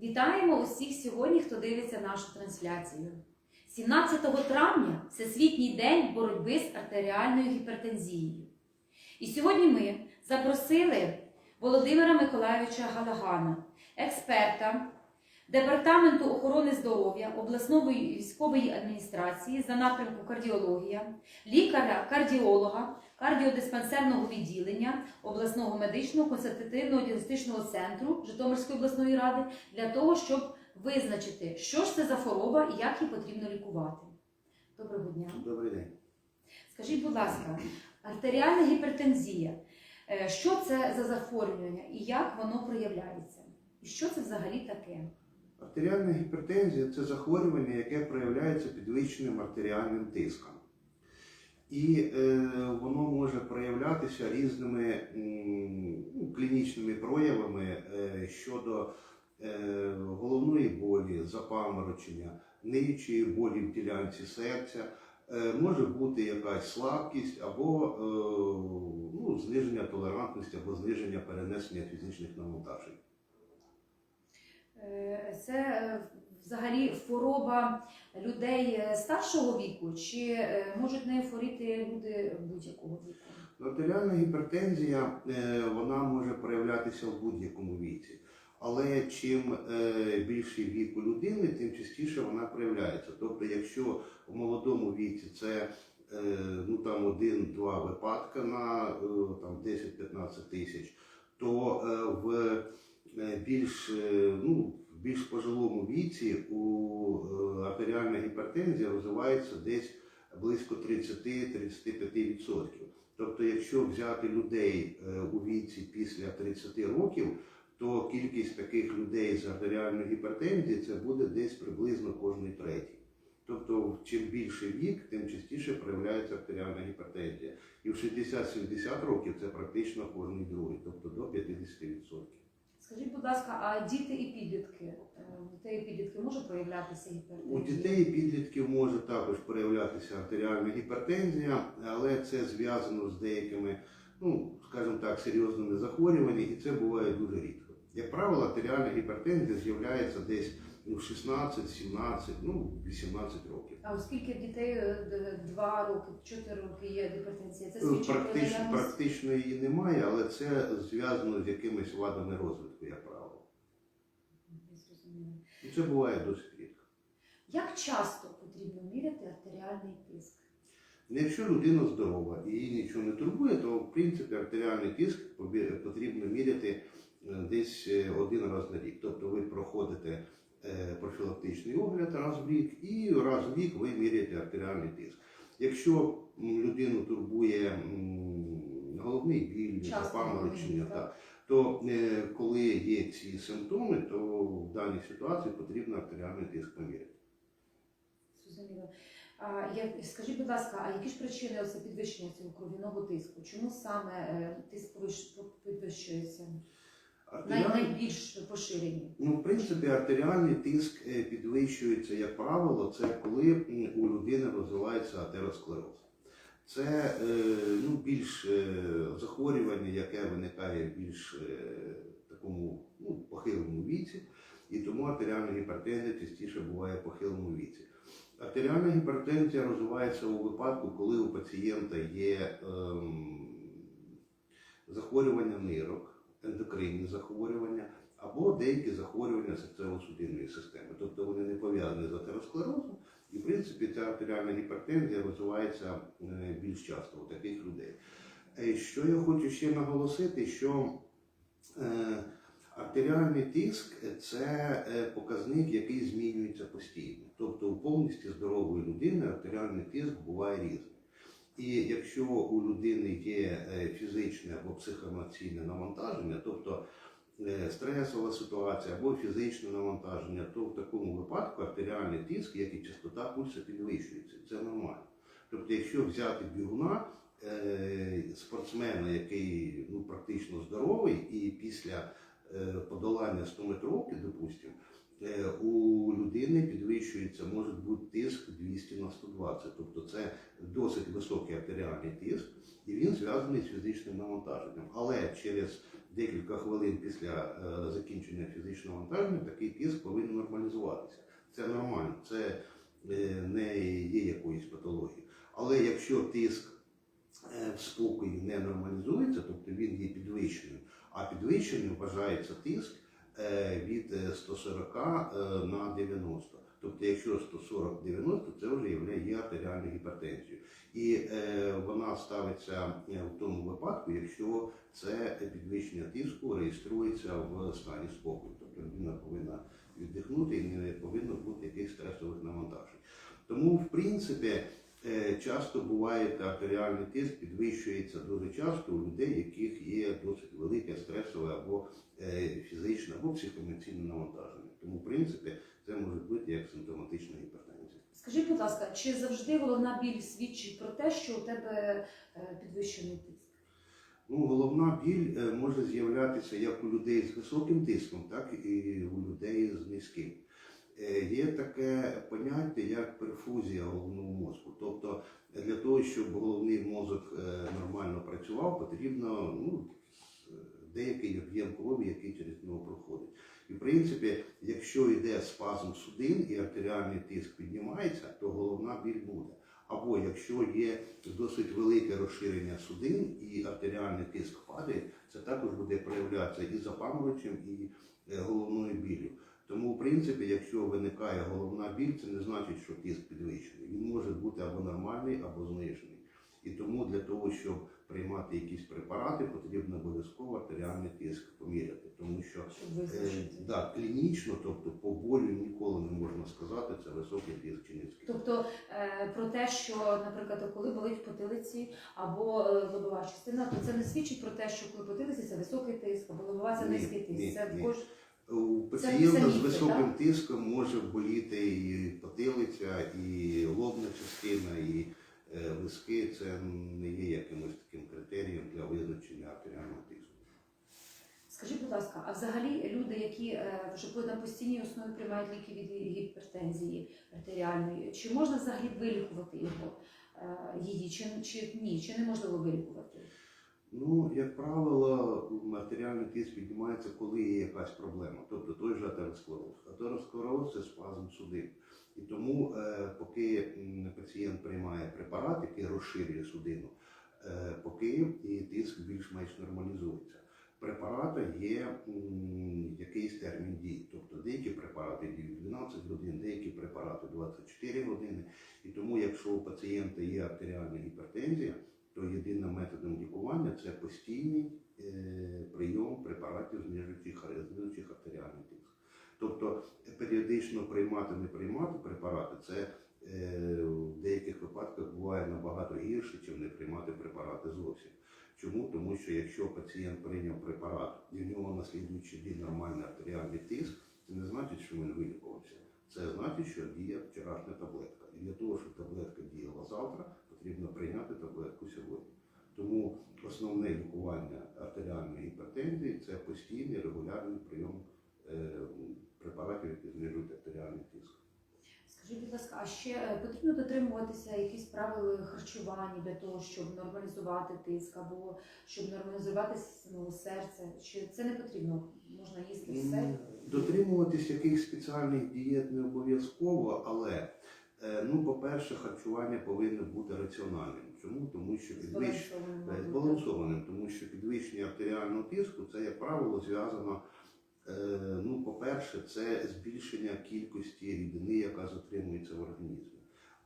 Вітаємо усіх сьогодні, хто дивиться нашу трансляцію. 17 травня Всесвітній день боротьби з артеріальною гіпертензією. І сьогодні ми запросили Володимира Миколайовича Галагана, експерта Департаменту охорони здоров'я обласної військової адміністрації за напрямку кардіологія, лікаря-кардіолога, кардіодиспансерного відділення обласного медичного консультативного діагностичного центру Житомирської обласної ради для того, щоб визначити, що ж це за хвороба і як її потрібно лікувати. Доброго дня. Добрий день. Скажіть, будь ласка, артеріальна гіпертензія. е, Що це за захворювання і як воно проявляється? І що це взагалі таке? Артеріальна гіпертензія це захворювання, яке проявляється підвищеним артеріальним тиском. І е, воно може проявлятися різними м, ну, клінічними проявами е, щодо е, головної болі, запаморочення, ниючої болі в ділянці серця. Е, може бути якась слабкість або е, ну, зниження толерантності, або зниження перенесення фізичних навантажень. Е, Це е, взагалі хвороба людей е, старшого віку, чи е, можуть нею хворіти люди будь-якого віку? Артеріальна гіпертензія е, вона може проявлятися в будь-якому віці. Але чим більший вік у людини, тим частіше вона проявляється. Тобто, якщо в молодому віці це ну, там один-два випадки на е, там, 10-15 тисяч, то в більш, ну, в більш пожилому віці у е, артеріальна гіпертензія розвивається десь близько 30-35%. Тобто, якщо взяти людей е, у віці після 30 років, то кількість таких людей з артеріальною гіпертензією це буде десь приблизно кожний третій. Тобто, чим більший вік, тим частіше проявляється артеріальна гіпертензія. І в 60-70 років це практично кожний другий, тобто до 50%. Скажіть, будь ласка, а діти і підлітки? Е, У дітей і підлітки може проявлятися У гіпертензія? дітей і підлітків може також проявлятися артеріальна гіпертензія, але це зв'язано з деякими, ну скажімо так, серйозними захворюваннями, і це буває дуже рідко. Як правило, артеріальна гіпертензія з'являється десь ну, 16, 17, ну 18 років. А оскільки дітей е, 2 роки, 4 роки є гіпертензія, це Ну, свідчить про Практично, наявність практично її немає, але це зв'язано з якимись вадами розвитку, як правило. І це буває досить рідко. Як часто потрібно міряти артеріальний тиск? Якщо людина здорова і її нічого не турбує, то в принципі артеріальний тиск побі- потрібно міряти е, десь е, один раз на рік. Тобто ви проходите е, профілактичний огляд раз в рік і раз в рік ви міряєте артеріальний тиск. Якщо людину турбує головний біль, запаморочення, так, то е, коли є ці симптоми, то в даній ситуації потрібно артеріальний тиск поміряти. Зрозуміло. А, я, скажіть, будь ласка, а які ж причини оце підвищення цього кров'яного тиску? Чому саме е, тиск підвищується? Най, Артеріальний- найбільш поширені? Ну, в принципі, артеріальний тиск е, підвищується, як правило, це коли м, у людини розвивається атеросклероз. Це е, ну, більш е, захворювання, яке виникає в більш е, такому ну, похилому віці, і тому артеріальна гіпертензія частіше буває в похилому віці. Артеріальна гіпертензія розвивається у випадку, коли у пацієнта є ем, захворювання нирок, ендокринні захворювання або деякі захворювання серцево-судинної системи. Тобто вони не пов'язані з атеросклерозом, і в принципі ця артеріальна гіпертензія розвивається е, більш часто у таких людей. Е, Що я хочу ще наголосити, що е, артеріальний тиск це показник, який змінюється постійно. Тобто у повністю здорової людини артеріальний тиск буває різний. І якщо у людини є е, фізичне або психоемоційне навантаження, тобто е, стресова ситуація або фізичне навантаження, то в такому випадку артеріальний тиск, як і частота пульсу підвищується. Це нормально. Тобто, якщо взяти бігуна, е, спортсмена, який ну, практично здоровий, і після подолання 100-метровки, допустимо, е, у людини підвищується, може бути тиск 200 на 120. Тобто це досить високий артеріальний тиск, і він зв'язаний з фізичним навантаженням. Але через декілька хвилин після е, закінчення фізичного навантаження такий тиск повинен нормалізуватися. Це нормально, це е, не є якоюсь патологією. Але якщо тиск е, в спокої не нормалізується, тобто він є підвищеним, а підвищеним вважається тиск е, від е, 140 е, на 90. Тобто, якщо 140-90, це вже є- артеріальною гіпертензією. І е, вона ставиться е, в тому випадку, якщо це підвищення тиску реєструється в стані спокою. Тобто людина повинна віддихнути і не повинно бути якихось стресових навантажень. Тому, в принципі, е, часто буває артеріальний тиск підвищується дуже часто у людей, яких є досить велике стресове або е, фізичне, або психоемоційне навантаження. Тому, в принципі, це може бути як симптоматична гіпертензія. Скажіть, будь ласка, чи завжди головна біль свідчить про те, що у тебе е, підвищений тиск? Ну, головна біль е, може з'являтися як у людей з високим тиском, так і у людей з низьким. Е, Є таке поняття, як перфузія головного мозку. Тобто для того, щоб головний мозок е, нормально працював, потрібно ну, деякий об'єм крові, який через нього проходить. І в принципі, якщо йде спазм судин і артеріальний тиск піднімається, то головна біль буде. Або якщо є досить велике розширення судин і артеріальний тиск падає, це також буде проявлятися і запаморочем, і е, головною біллю. Тому, в принципі, якщо виникає головна біль, це не значить, що тиск підвищений. Він може бути або нормальний, або знижений. І тому для того, щоб приймати якісь препарати, потрібно обов'язково артеріальний тиск поміряти. Тому що е, да, клінічно, тобто по болю ніколи не можна сказати, це високий тиск чи низький. Тобто е, про те, що, наприклад, коли болить потилиці або е, лобова частина, то це не свідчить про те, що коли потилиці це високий тиск, або лобова це Ні, низький тиск. ні, це ні. також У пацієнта з високим тиском може боліти і потилиця, і лобна частина, і е, виски. Це не є якимось таким критерієм для визначення артеріального тиску. Скажіть, будь ласка, а взагалі люди, які е, вже на постійній основі приймають ліки від гіпертензії артеріальної, чи можна взагалі вилікувати його е, її, чи, чи ні, чи неможливо вилікувати? Ну, як правило, артеріальний тиск піднімається, коли є якась проблема, тобто той же атеросклероз. Атеросклероз це спазм судин. І тому, е, поки пацієнт приймає препарат, який розширює судину, е, поки і тиск більш-менш нормалізується. Препарата є якийсь термін дії. Тобто деякі препарати діють 12 годин, деякі препарати 24 години. І тому, якщо у пацієнта є артеріальна гіпертензія, то єдиним методом лікування це постійний е, прийом препаратів знижуючих, артеріальний тиск. Тобто періодично приймати, не приймати препарати, це е, в деяких випадках буває набагато гірше, ніж не приймати препарати зовсім. Чому? Тому що якщо пацієнт прийняв препарат і в нього на слідуючий день нормальний артеріальний тиск, це не значить, що він вилікувався. Це значить, що діє вчорашня таблетка. І для того, щоб таблетка діяла завтра, потрібно прийняти таблетку сьогодні. Тому основне лікування артеріальної гіпертензії це постійний регулярний прийом е, препаратів, які знижують артеріальний тиск. Скажіть, будь ласка, а ще е, потрібно дотримуватися якісь правил харчування для того, щоб нормалізувати тиск, або щоб нормалізувати ну, серце? Чи це не потрібно? Можна їсти все? Дотримуватись якихось спеціальних дієт не обов'язково, але ну, по-перше, харчування повинно бути раціональним. Чому? Тому що підвищення Збалансованим, Е, збалансованим, тому що підвищення артеріального тиску це, як правило, зв'язано. е, Ну, по-перше, це збільшення кількості рідини, яка затримується в організмі.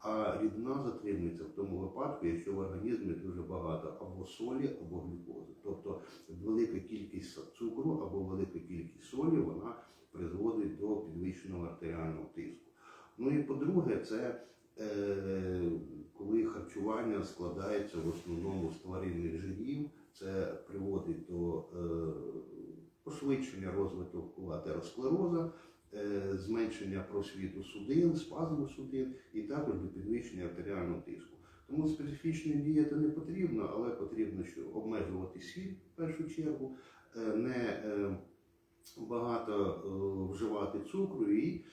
А рідина затримується в тому випадку, якщо в організмі дуже багато або солі, або глюкози. Тобто велика кількість цукру або велика кількість солі вона призводить до підвищеного артеріального тиску. Ну і по-друге, це е, коли харчування складається в основному з тваринних жирів, це приводить до е, пошвидшення розвитку атеросклероза, е, зменшення просвіту судин, спазму судин і також до підвищення артеріального тиску. Тому специфічної дієти не потрібно, але потрібно що обмежувати сіль в першу чергу, е, не е, багато е, вживати цукру і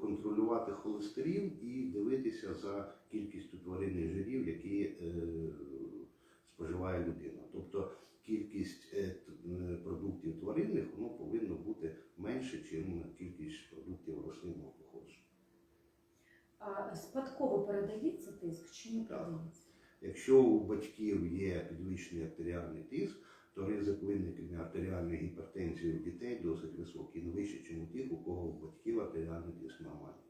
контролювати холестерин і дивитися за кількістю тваринних жирів, які е, споживає людина. Тобто кількість е, е, продуктів тваринних воно повинно бути менше, ніж кількість продуктів рослинного походження. А спадково передається тиск чи не Так. передається? Якщо у батьків є підвищений артеріальний тиск, то ризик виникнення артеріальної гіпертензії у дітей досить високий, не вище, ніж у тих, у кого у батьків артеріальний тиск нормальний.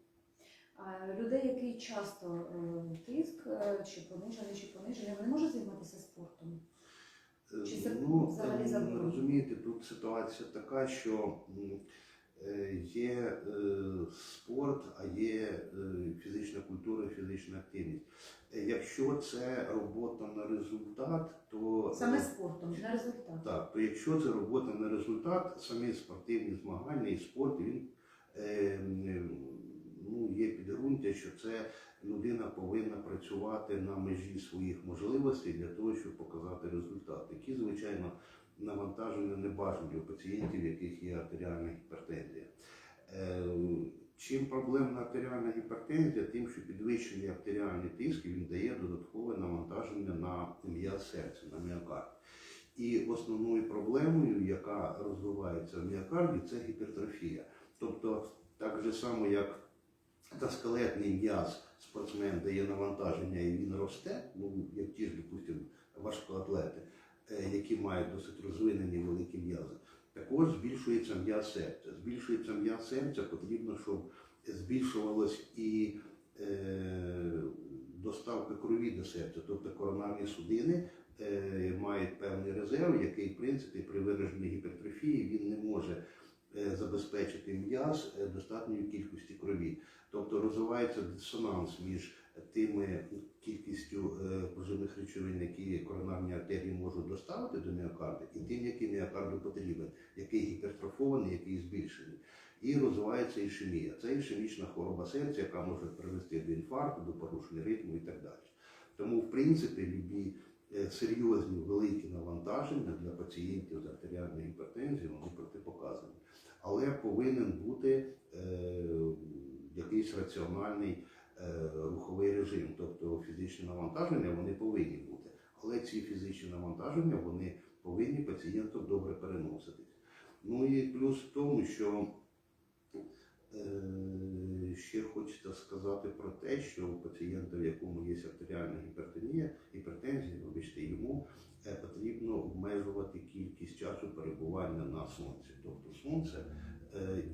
А людей, який часто е, тиск, е, чи понижений, чи понижений, вони можуть займатися спортом? Чи це ну, взагалі е, заборонено? розумієте, тут ситуація така, що е, є е, спорт, а є е, фізична культура, фізична активність. Е, Якщо це робота на результат, то Саме е, спортом, на результат. Так, то якщо це робота на результат, самі спортивні змагання і спорт, він е, ну, є підґрунтя, що це людина повинна працювати на межі своїх можливостей для того, щоб показати результат, які, звичайно, навантаження не бажані у пацієнтів, яких є артеріальна гіпертензія. Е, Чим проблемна артеріальна гіпертензія, тим, що підвищений артеріальний тиск він дає додаткове навантаження на м'яз серця, на міокард. І основною проблемою, яка розвивається в міокарді, це гіпертрофія. Тобто, так же само, як та скелетний м'яз спортсмен дає навантаження і він росте, ну як ті ж, допустимо, важкоатлети, е, які мають досить розвинені великі м'язи. Також збільшується м'яз серця. Збільшується м'яз серця, потрібно, щоб збільшувалась і е, доставка крові до серця, тобто коронарні судини е, мають певний резерв, який, в принципі, при вираженій гіпертрофії він не може е, забезпечити м'яз е, достатньою кількістю крові. Тобто розвивається дисонанс між тими кількістю е, поживних речовин, які коронарні артерії можуть доставити до міокарда, і тим, який міокарду потрібен, який гіпертрофований, який збільшений. І розвивається ішемія. Це ішемічна хвороба серця, яка може привести до інфаркту, до порушення ритму і так далі. Тому, в принципі, любі е, серйозні великі навантаження для пацієнтів з артеріальною гіпертензією вони протипоказані. Але повинен бути е, якийсь раціональний е, руховий режим, тобто фізичні навантаження вони повинні бути. Але ці фізичні навантаження вони повинні пацієнту добре переноситись. Ну і плюс в тому, що е, ще хочеться сказати про те, що у пацієнта, в якому є артеріальна гіпертонія, гіпертензія, вибачте, йому е, потрібно обмежувати кількість часу перебування на сонці. Тобто сонце е,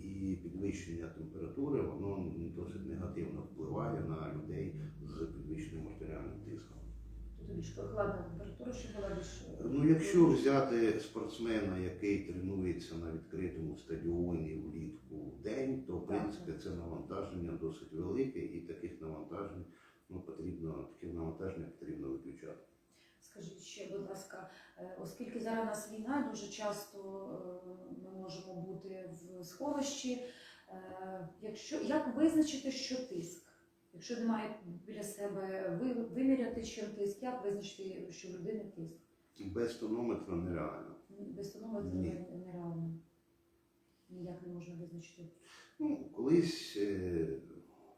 і підвищення температури, воно досить негативно впливає на людей з підвищеним артеріальним тиском. Тобто більш прохладна температура, щоб була більш... Ну, якщо взяти спортсмена, який тренується на відкритому стадіоні влітку в день, то в принципі це навантаження досить велике, і таких навантажень ну, потрібно таке навантаження потрібно виключати. Скажіть ще, будь ласка, е, оскільки зараз у нас війна, дуже часто сховищі. е, Якщо як визначити, що тиск? Якщо немає біля себе виміряти, чим тиск, як визначити, що в людини тиск? Без тонометра нереально. Без тонометра Ні. нереально. Ніяк не можна визначити. Ну, колись е,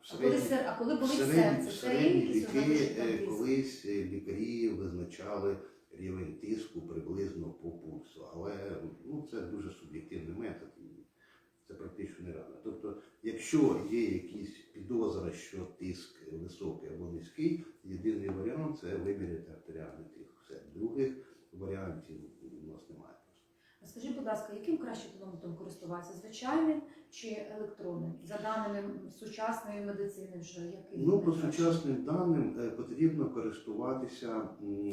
в А коли, середні- сер- а коли болить середні, серце, в це є середні якісь віки що там е, тиск? колись е, лікарі визначали рівень тиску приблизно по пульсу, але ну, це дуже суб'єктивний метод. і Це практично не нереально. Тобто, якщо є якісь підозра, що тиск високий або низький, єдиний варіант це виміряти артеріальний тиск. Все. Других варіантів у нас немає. Скажіть, будь ласка, яким краще тонометром користуватися? Звичайним чи електронним? За даними сучасної медицини вже який? Ну, по сучасним даним е, потрібно користуватися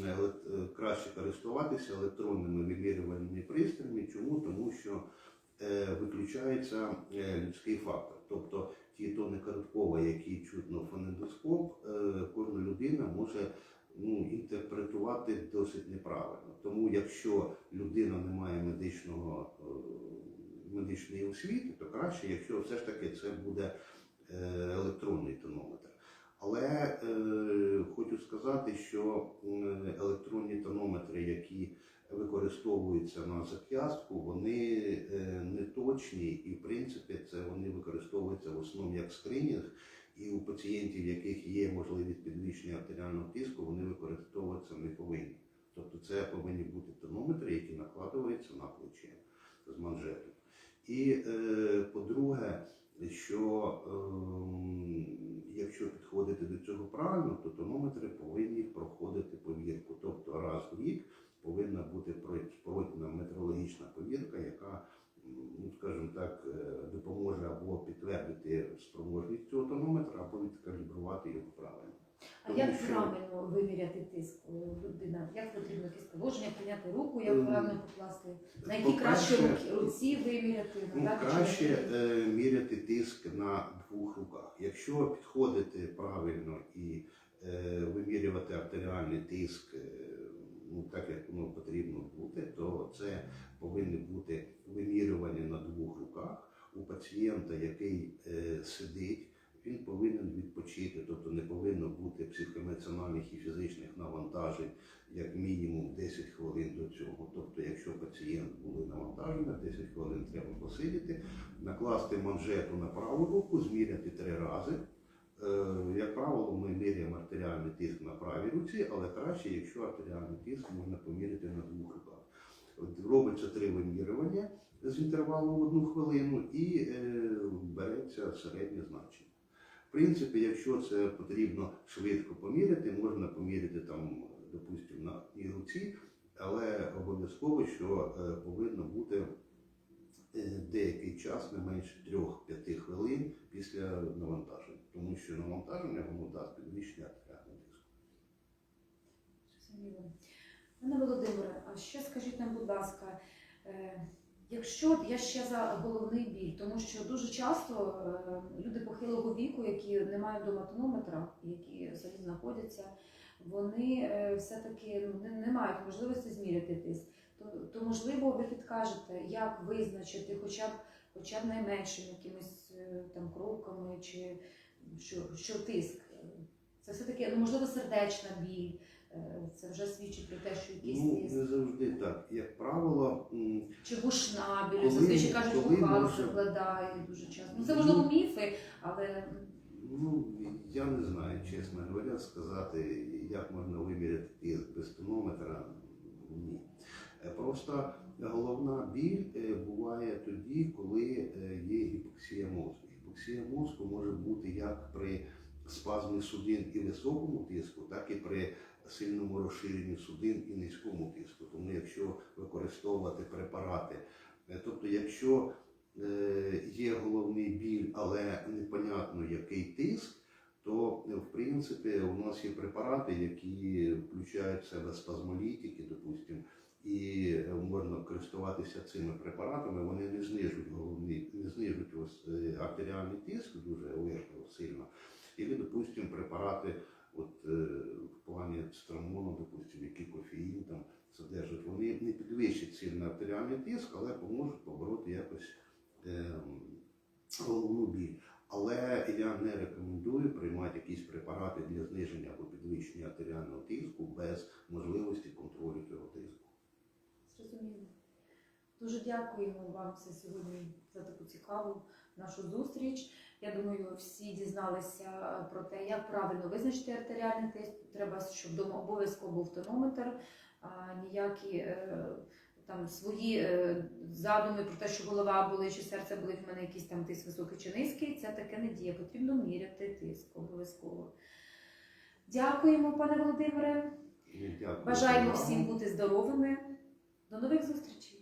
е, краще користуватися електронними вимірювальними пристроями. Чому? Тому що виключається е, людський фактор. Тобто ті тони короткова, які чутно фонендоскоп, е, кожна людина може ну, інтерпретувати досить неправильно. Тому якщо людина не має медичного е, медичної освіти, то краще, якщо все ж таки це буде е, електронний тонометр. Але е, хочу сказати, що електронні тонометри, які використовуються на зап'ястку, вони е, не точні і, в принципі, це вони використовуються в основному як скринінг. І у пацієнтів, в яких є можливість підвищення артеріального тиску, вони використовуватися не повинні. Тобто це повинні бути тонометри, які накладаються на плече з манжетом. І е, по-друге, що ем, якщо підходити до цього правильно, то тонометри повинні проходити повірку. Тобто раз в рік повинна бути прой- пройдена метрологічна повірка, яка, м, ну скажімо так, е, допоможе або підтвердити спроможність цього тонометра, або відкалібрувати його правильно. А Тому як що- правильно виміряти тиск людина? Як потрібно якесь положення прийняти руку, як правильно покласти? На по-перше, краще руки, руці виміряти? Ну, краще е, міряти тиск на двох руках. Якщо підходити правильно і е, вимірювати артеріальний тиск, е, ну так як воно потрібно бути, то це повинні бути вимірювання на двох руках. У пацієнта, який сидить, він повинен відпочити, тобто не повинно бути психоемоціональних і фізичних навантажень як мінімум 10 хвилин до цього. Тобто, якщо пацієнт були навантажені, 10 хвилин треба посидіти, накласти манжету на праву руку, зміряти три рази. Е, Як правило, ми міряємо артеріальний тиск на правій руці, але краще, якщо артеріальний тиск можна поміряти на двох руках. Робиться три вимірювання з інтервалом в одну хвилину і е, береться середнє значення. Принципі, якщо це потрібно швидко поміряти, можна поміряти там, допустимо, на одній руці, але обов'язково, що е, повинно бути е, деякий час, не менше 3-5 хвилин після навантаження, тому що навантаження воно дасть підвищення артеріального тиску. Пане Володимире, а ще скажіть нам, будь ласка, е, якщо я ще за головний біль, тому що дуже часто е, люди похилого віку, які не мають вдома тонометра, які взагалі знаходяться, вони е, все-таки ну, не, не мають можливості зміряти тиск. То, то можливо ви підкажете, як визначити хоча б хоча б найменшими якимись е, там кроками, чи що, що тиск. Це все-таки ну, можливо сердечна біль. Е, Це вже свідчить про те, що якийсь Ну, не завжди так. Як правило, м, Чи гушна біль, Коли- зазвичай кажуть, коли вухал може- закладає дуже часто. Ну це Ну, можливо міфи, але Ну, я не знаю, чесно говоря, сказати, як можна виміряти тиск без тонометра. Ні. Е, Просто головна біль е, буває тоді, коли е, є гіпоксія мозку. Гіпоксія мозку може бути як при спазмі судин і високому тиску, так і при сильному розширенні судин і низькому тиску. Тому якщо використовувати препарати, е, тобто якщо е, є головний біль, але непонятно який тиск, то е, в принципі у нас є препарати, які включають в себе спазмолітики, допустимо, і можна користуватися цими препаратами. Вони не знижують головний, не знижують артеріальний тиск дуже легко, сильно. І, допустимо, препарати, от е, в плані страмону, допустимо, які кофеїн там содержать, вони не підвищать сильно артеріальний тиск, але поможуть побороти якось ем, головну біль. Але я не рекомендую приймати якісь препарати для зниження або підвищення артеріального тиску без можливості контролю цього тиску. зрозуміло. Дуже дякуємо вам все сьогодні за таку цікаву нашу зустріч. Я думаю, всі дізналися про те, як правильно визначити артеріальний тиск. Треба, щоб вдома обов'язково був тонометр, ніякі е, там свої е, задуми про те, що голова болить, чи серце болить, в мене якийсь там тиск високий чи низький. Це таке не діє. Потрібно міряти тиск обов'язково. Дякуємо, пане Володимире. Дякую. Бажаємо всім бути здоровими. До нових зустрічей!